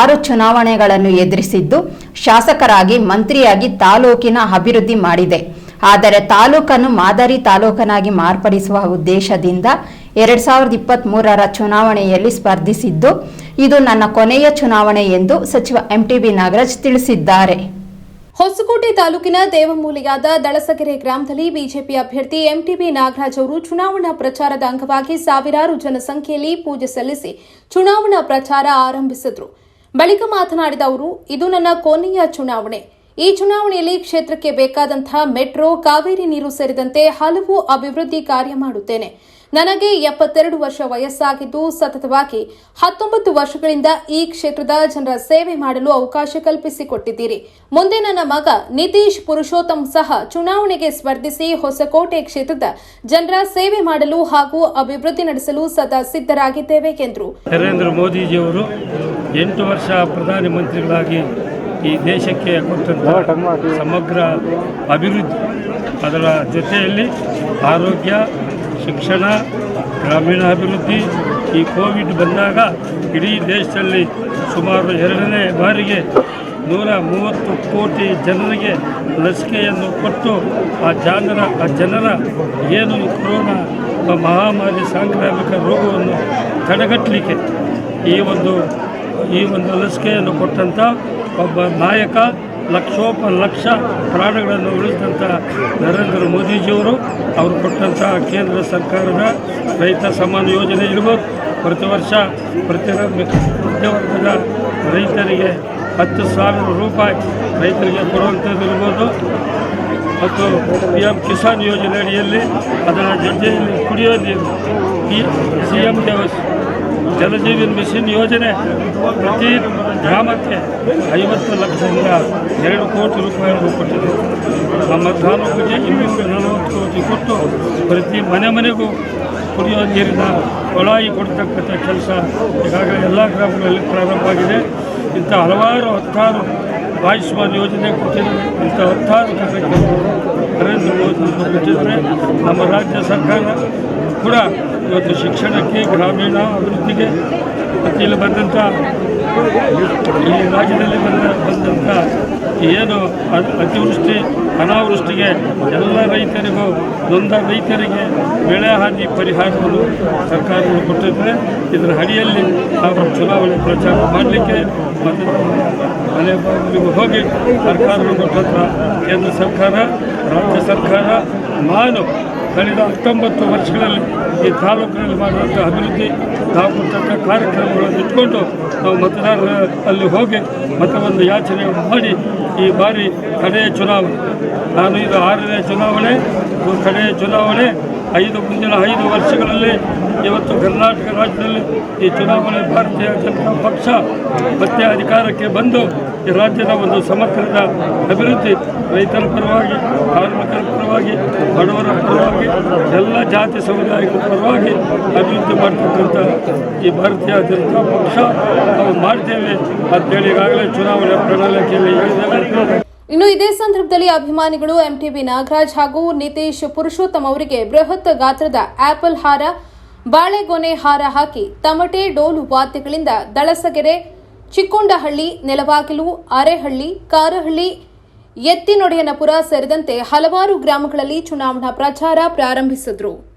ಆರು ಚುನಾವಣೆಗಳನ್ನು ಎದುರಿಸಿದ್ದು ಶಾಸಕರಾಗಿ ಮಂತ್ರಿಯಾಗಿ ತಾಲೂಕಿನ ಅಭಿವೃದ್ಧಿ ಮಾಡಿದೆ. ಆದರೆ ತಾಲೂಕನ್ನು ಮಾದರಿ ತಾಲೂಕನಾಗಿ ಮಾರ್ಪಡಿಸುವ ಉದ್ದೇಶದಿಂದ ಎರಡ್ ಸಾವಿರದ ಇಪ್ಪತ್ತ್ ಮೂರರ ಚುನಾವಣೆಯಲ್ಲಿ ಸ್ಪರ್ಧಿಸಿದ್ದು, ಇದು ನನ್ನ ಕೊನೆಯ ಚುನಾವಣೆ ಎಂದು ಸಚಿವ ಎಂಟಿಬಿ ನಾಗರಾಜ್ ತಿಳಿಸಿದ್ದಾರೆ. ಹೊಸಕೋಟೆ ತಾಲೂಕಿನ ದೇವಮೂಲೆಯಾದ ದಳಸಗೆರೆ ಗ್ರಾಮದಲ್ಲಿ ಬಿಜೆಪಿ ಅಭ್ಯರ್ಥಿ ಎಂಟಿಬಿ ನಾಗರಾಜ್ ಅವರು ಚುನಾವಣಾ ಪ್ರಚಾರದ ಅಂಗವಾಗಿ ಸಾವಿರಾರು ಜನಸಂಖ್ಯೆಯಲ್ಲಿ ಪೂಜೆ ಸಲ್ಲಿಸಿ ಚುನಾವಣಾ ಪ್ರಚಾರ ಆರಂಭಿಸಿದ್ರು. ಬಳಿಕ ಮಾತನಾಡಿದ ಅವರು ಇದು ನನ್ನ ಕೊನೆಯ ಚುನಾವಣೆ. ಈ ಚುನಾವಣೆಯಲ್ಲಿ ಕ್ಷೇತ್ರಕ್ಕೆ ಬೇಕಾದಂತಹ ಮೆಟ್ರೋ, ಕಾವೇರಿ ನೀರು ಸೇರಿದಂತೆ ಹಲವು ಅಭಿವೃದ್ಧಿ ಕಾರ್ಯ ಮಾಡುತ್ತೇನೆ. ನನಗೆ ಎಪ್ಪತ್ತೆರಡು ವರ್ಷ ವಯಸ್ಸಾಗಿದ್ದು, ಸತತವಾಗಿ ಹತ್ತೊಂಬತ್ತು ವರ್ಷಗಳಿಂದ ಈ ಕ್ಷೇತ್ರದ ಜನರ ಸೇವೆ ಮಾಡಲು ಅವಕಾಶ ಕಲ್ಪಿಸಿಕೊಟ್ಟಿದ್ದೀರಿ. ಮುಂದೆ ನನ್ನ ಮಗ ನಿತೀಶ್ ಪುರುಷೋತ್ತಮ್ ಸಹ ಚುನಾವಣೆಗೆ ಸ್ಪರ್ಧಿಸಿ ಹೊಸಕೋಟೆ ಕ್ಷೇತ್ರದ ಜನರ ಸೇವೆ ಮಾಡಲು ಹಾಗೂ ಅಭಿವೃದ್ಧಿ ನಡೆಸಲು ಸದಾ ಸಿದ್ಧರಾಗಿದ್ದೇವೆ, ಎಂದರು. ನರೇಂದ್ರ ಮೋದಿಜಿಯವರು ಎಂಟು ವರ್ಷ ಪ್ರಧಾನಿ ಮಂತ್ರಿಗಳಾಗಿ ಈ ದೇಶಕ್ಕೆ ಕೊಟ್ಟಂಥ ಸಮಗ್ರ ಅಭಿವೃದ್ಧಿ. ಅದರ ಜೊತೆಯಲ್ಲಿ ಆರೋಗ್ಯ, ಶಿಕ್ಷಣ ಗ್ರಾಮೀಣ ಅಭಿವೃದ್ಧಿ ಈ ಕೋವಿಡ್ ಬಂದಾಗ ಇಡೀ ದೇಶದಲ್ಲಿ ಸುಮಾರು ಎರಡನೇ ಬಾರಿಗೆ ನೂರ ಮೂವತ್ತು ಕೋಟಿ ಜನರಿಗೆ ಲಸಿಕೆಯನ್ನು ಕೊಟ್ಟು ಆ ಜನರ ಆ ಜನರ ಏನು ಕೊರೋನಾ ಮಹಾಮಾರಿ ಸಾಂಕ್ರಾಮಿಕ ರೋಗವನ್ನು ತಡೆಗಟ್ಟಲಿಕ್ಕೆ ಈ ಒಂದು ಈ ಒಂದು ಲಸಿಕೆಯನ್ನು ಕೊಟ್ಟಂಥ ಒಬ್ಬ ನಾಯಕ ಲಕ್ಷೋಪ ಲಕ್ಷ ಪ್ರಾಣಗಳನ್ನು ಉಳಿಸಿದಂಥ ನರೇಂದ್ರ ಮೋದಿಜಿಯವರು, ಅವರು ಕೊಟ್ಟಂಥ ಕೇಂದ್ರ ಸರ್ಕಾರದ ರೈತ ಸಮಾನ ಯೋಜನೆ ಇರ್ಬೋದು. ಪ್ರತಿ ವರ್ಷ ಪ್ರತಿ ಮಧ್ಯವರ್ಗದ ರೈತರಿಗೆ ಹತ್ತು ಸಾವಿರ ರೂಪಾಯಿ ರೈತರಿಗೆ ಕೊಡುವಂಥದ್ದು ಇರ್ಬೋದು. ಮತ್ತು ಪಿ ಎಂ ಕಿಸಾನ್ ಯೋಜನೆ ಅಡಿಯಲ್ಲಿ ಅದರ ಜೊತೆಯಲ್ಲಿ ಕುಡಿಯೋ ನೀರು ಸಿ ಎಂ ದೇವಸ್ ಜಲಜೀವನ್ ಮಿಷನ್ ಯೋಜನೆ ಪ್ರತಿ ಗ್ರಾಮಕ್ಕೆ ಐವತ್ತು ಲಕ್ಷದಿಂದ ಎರಡು ಕೋಟಿ ರೂಪಾಯಿಗಳನ್ನು ಕೊಟ್ಟಿದೆ ನಮ್ಮ ತಾಲೂಕಿಗೆ ಇನ್ನೂರು ನಲವತ್ತು ಕೋಟಿ ಕೊಟ್ಟು ಪ್ರತಿ ಮನೆ ಮನೆಗೂ ಕುಡಿಯೋ ನೀರಿನ ಕೊಳಾಯಿ ಕೊಡ್ತಕ್ಕಂಥ ಕೆಲಸ ಈಗಾಗಲೇ ಎಲ್ಲ ಗ್ರಾಮಗಳಲ್ಲಿ ಪ್ರಾರಂಭ ಆಗಿದೆ. ಇಂಥ ಹಲವಾರು ಹತ್ತಾರು ಆಯುಷ್ಮಾನ್ ಯೋಜನೆ ಕೊಟ್ಟಿದೆ. ಇಂಥ ಹತ್ತಾರು ಕಾರ್ಯಕ್ರಮಗಳು ಮೋದಿ ಕೊಟ್ಟಿದ್ದಾರೆ ನಮ್ಮ ರಾಜ್ಯ ಸರ್ಕಾರ ಕೂಡ ಇವತ್ತು ಶಿಕ್ಷಣಕ್ಕೆ, ಗ್ರಾಮೀಣ ಅಭಿವೃದ್ಧಿಗೆ ಇಲ್ಲಿ ಬಂದಂಥ ಈ ರಾಜ್ಯದಲ್ಲಿ ಬಂದ ಬಂದಂಥ ಏನು ಅತಿವೃಷ್ಟಿ ಅನಾವೃಷ್ಟಿಗೆ ಎಲ್ಲ ರೈತರಿಗೂ, ನೊಂದ ರೈತರಿಗೆ ಬೆಳೆ ಹಾನಿ ಪರಿಹಾರವನ್ನು ಸರ್ಕಾರಗಳು ಕೊಟ್ಟಿದ್ದರೆ ಇದರ ಅಡಿಯಲ್ಲಿ ನಾವು ಚುನಾವಣೆ ಪ್ರಚಾರ ಮಾಡಲಿಕ್ಕೆ ಮತ್ತು ಮನೆ ಬಾಗಿಲಿಗೆ ಹೋಗಿ ಸರ್ಕಾರಗಳು ಕೊಟ್ಟಂಥ ಕೇಂದ್ರ ಸರ್ಕಾರ, ರಾಜ್ಯ ಸರ್ಕಾರ ನಾನು ಕಳೆದ ಹತ್ತೊಂಬತ್ತು ವರ್ಷಗಳಲ್ಲಿ ಈ ತಾಲೂಕಿನಲ್ಲಿ ಮಾಡುವಂಥ ಅಭಿವೃದ್ಧಿ ನಾವು ಕೊಟ್ಟಂಥ ಕಾರ್ಯಕ್ರಮಗಳನ್ನು ಇಟ್ಕೊಂಡು ನಾವು ಮತದಾರರ ಅಲ್ಲಿ ಹೋಗಿ ಮತವನ್ನು ಯಾಚನೆ ಮಾಡಿ ಈ ಬಾರಿ ಕಡೆಯ ಚುನಾವಣೆ. ನಾನು ಇದು ಆರನೇ ಚುನಾವಣೆ ಕಡೆಯ ಚುನಾವಣೆ. ಐದು ಮುಂದಿನ ಐದು ವರ್ಷಗಳಲ್ಲಿ ಇವತ್ತು ಕರ್ನಾಟಕ ರಾಜ್ಯದಲ್ಲಿ ಈ ಚುನಾವಣೆ ಭಾರತೀಯ ಜನತಾ ಪಕ್ಷ ಮತ್ತೆ ಅಧಿಕಾರಕ್ಕೆ ಬಂದು ಈ ರಾಜ್ಯದ ಒಂದು ಸಮಗ್ರದ ಅಭಿವೃದ್ಧಿ ರೈತರ ಪರವಾಗಿ, ಕಾರ್ಮಿಕರ ಪರವಾಗಿ, ಬಡವರ ಪರವಾಗಿ, ಎಲ್ಲ ಜಾತಿ ಸಮುದಾಯಗಳ ಪರವಾಗಿ ಅಭಿವೃದ್ಧಿ ಮಾಡ್ತಕ್ಕಂಥ ಈ ಭಾರತೀಯ ಜನತಾ ಪಕ್ಷ ನಾವು ಮಾಡ್ತೇವೆ ಅಂತೇಳಿ ಈಗಾಗಲೇ ಚುನಾವಣೆ ಪ್ರಣಾಳಿಕೆಯಲ್ಲಿ ಹೇಳಿದ್ದೇವೆ ಇನ್ನು ಇದೇ ಸಂದರ್ಭದಲ್ಲಿ ಅಭಿಮಾನಿಗಳು ಎಂಟಿಬಿ ನಾಗರಾಜ್ ಹಾಗೂ ನಿತೇಶ್ ಪುರುಷೋತ್ತಮ್ ಅವರಿಗೆ ಬೃಹತ್ ಗಾತ್ರದ ಆಪಲ್ ಹಾರ, ಬಾಳೆಗೊನೆ ಹಾರ ಹಾಕಿ ತಮಟೆ ಡೋಲು ವಾದ್ಯಗಳಿಂದ ದಳಸಗೆರೆ, ಚಿಕ್ಕೊಂಡಹಳ್ಳಿ, ನೆಲವಾಗಿಲು, ಅರೆಹಳ್ಳಿ, ಕಾರಹಳ್ಳಿ ಎತ್ತಿನೊಡೆಯನಪುರ ಸೇರಿದಂತೆ ಹಲವಾರು ಗ್ರಾಮಗಳಲ್ಲಿ ಚುನಾವಣಾ ಪ್ರಚಾರ ಪ್ರಾರಂಭಿಸಿದ್ರು.